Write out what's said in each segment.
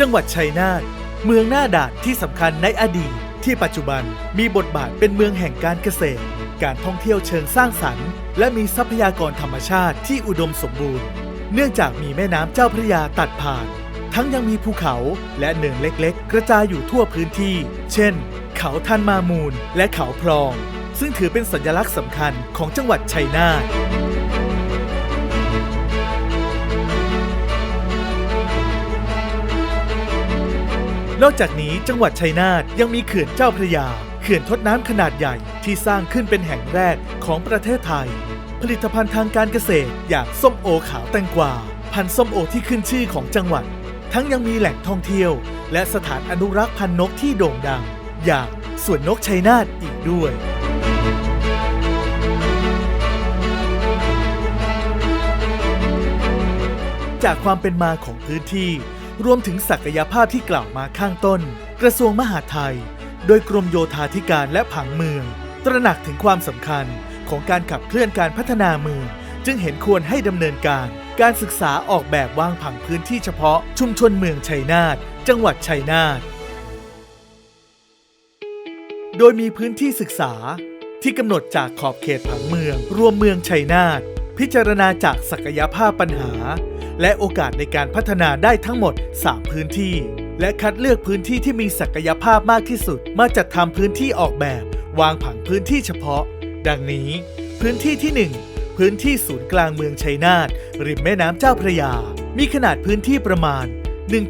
จังหวัดชัยนาทเมืองหน้าด่านที่สำคัญในอดีตที่ปัจจุบันมีบทบาทเป็นเมืองแห่งการเกษตร การท่องเที่ยวเชิงสร้างสรรค์ และมีทรัพยากรธรรมชาติที่อุดมสมบูรณ์ เนื่องจากมีแม่น้ำเจ้าพระยาตัดผ่าน ทั้งยังมีภูเขาและเนินเล็กๆ กระจายอยู่ทั่วพื้นที่ เช่น เขาทันมามูลและเขาพรอง ซึ่งถือเป็นสัญลักษณ์สำคัญของจังหวัดชัยนาท นอกจากนี้จังหวัดชัยนาทยังมีเขื่อนเจ้าพระยา เขื่อนทดน้ำขนาดใหญ่ที่สร้างขึ้นเป็นแห่งแรกของประเทศไทย ผลิตภัณฑ์ทางการเกษตรอย่างส้มโอขาวแตงกวาพันธุ์ส้มโอที่ขึ้นชื่อของจังหวัด ทั้งยังมีแหล่งท่องเที่ยว และสถานอนุรักษ์พันธุ์นกที่โด่งดัง อย่างสวนนกชัยนาทอีกด้วยจากความเป็นมาของพื้นที่ รวมถึงศักยภาพที่กล่าวมาข้างต้น กระทรวงมหาดไทย โดยกรมโยธาธิการและผังเมือง ตระหนักถึงความสำคัญของการขับเคลื่อนการพัฒนาเมืองจึงเห็นควรให้ดำเนินการ การศึกษาออกแบบวางผังพื้นที่เฉพาะชุมชนเมืองชัยนาทจังหวัดชัยนาทโดยมีพื้นที่ศึกษาที่กำหนดจากขอบเขตผังเมือง รวมเมืองชัยนาทพิจารณาจากศักยภาพปัญหา และโอกาสในการพัฒนาได้ทั้งหมด 3 พื้นที่ และคัดเลือกพื้นที่ที่มีศักยภาพมากที่สุด มาจัดทำพื้นที่ออกแบบ วางผังพื้นที่เฉพาะ ดังนี้ พื้นที่ที่ 1 พื้นที่ศูนย์กลางเมืองชัยนาทริมแม่น้ำเจ้าพระยา มีขนาดพื้นที่ประมาณ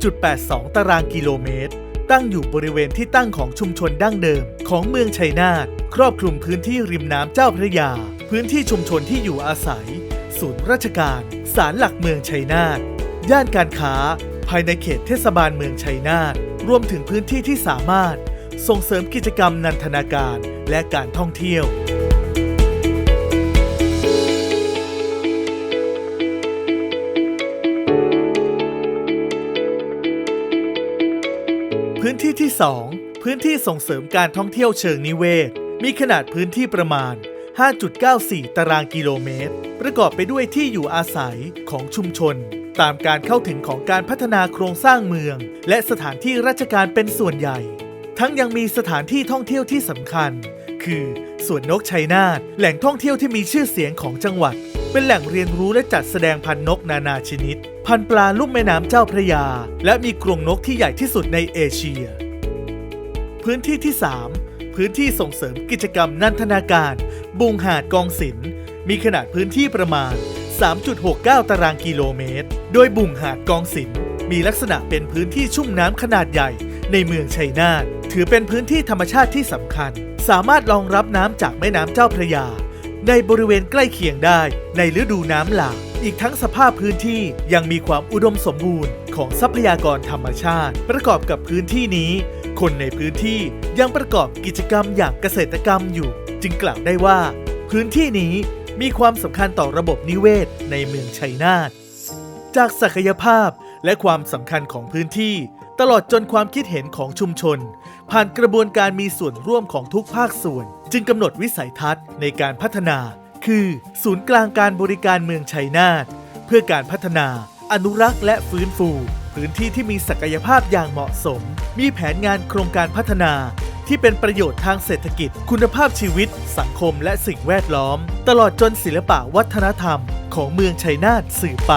1.82 ตารางกิโลเมตร ตั้งอยู่บริเวณที่ตั้งของชุมชนดั้งเดิม ของเมืองชัยนาทครอบคลุมพื้นที่ริมน้ำเจ้าพระยา พื้นที่ชุมชนที่อยู่อาศัย ศูนย์ราชการศาลหลักเมืองชัยนาทย่านการค้า ภายในเขตเทศบาลเมืองชัยนาทรวมถึงพื้นที่ที่สามารถ ส่งเสริมกิจกรรมนันทนาการและการท่องเที่ยวพื้นที่ที่ 2 พื้นที่ส่งเสริมการท่องเที่ยวเชิงนิเวศ มีขนาดพื้นที่ประมาณ 5.94 ตารางกิโลเมตร ประกอบไปด้วยที่อยู่อาศัยของชุมชน ตามการเข้าถึงของการพัฒนาโครงสร้างเมือง และสถานที่ราชการเป็นส่วนใหญ่ ทั้งยังมีสถานที่ท่องเที่ยวที่สำคัญ คือสวนนกชัยนาทแหล่งท่องเที่ยวที่มีชื่อเสียงของจังหวัด เป็นแหล่งเรียนรู้และจัดแสดงพันนกนานาชนิด พันปลาลุ่มแม่น้ำเจ้าพระยา และมีกรงนกที่ใหญ่ที่สุดในเอเชีย พื้นที่ที่ 3 พื้นที่ส่งเสริมกิจกรรมนันทนาการ บุงหาดกองศิลป์มีขนาดพื้นที่ประมาณ 3.69 ตารางกิโลเมตร โดยบุงหาดกองศิลป์มีลักษณะเป็นพื้นที่ชุ่มน้ำขนาดใหญ่ในเมืองชัยนาทถือเป็นพื้นที่ธรรมชาติที่สำคัญ สามารถรองรับน้ำจากแม่น้ำเจ้าพระยา ในบริเวณใกล้เคียงได้ในฤดูน้ำหลากอีกทั้งสภาพพื้นที่ยังมีความอุดมสมบูรณ์ของทรัพยากรธรรมชาติ ประกอบกับพื้นที่นี้ คนในพื้นที่ยังประกอบกิจกรรมอย่างเกษตรกรรมอยู่ จึงกล่าวได้ว่า พื้นที่นี้มีความสำคัญต่อระบบนิเวศในเมืองชัยนาทจากศักยภาพและความสำคัญของพื้นที่ ตลอดจนความคิดเห็นของชุมชน ผ่านกระบวนการมีส่วนร่วมของทุกภาคส่วน จึงกำหนดวิสัยทัศน์ในการพัฒนา คือ ศูนย์กลางการบริการเมืองชัยนาทเพื่อการพัฒนา อนุรักษ์และฟื้นฟู พื้นที่ที่มีศักยภาพอย่างเหมาะสม มีแผนงานโครงการพัฒนา ที่เป็นประโยชน์ทางเศรษฐกิจ คุณภาพชีวิต สังคมและสิ่งแวดล้อม ตลอดจนศิลปะวัฒนธรรม ของเมืองชัยนาทสื่อไป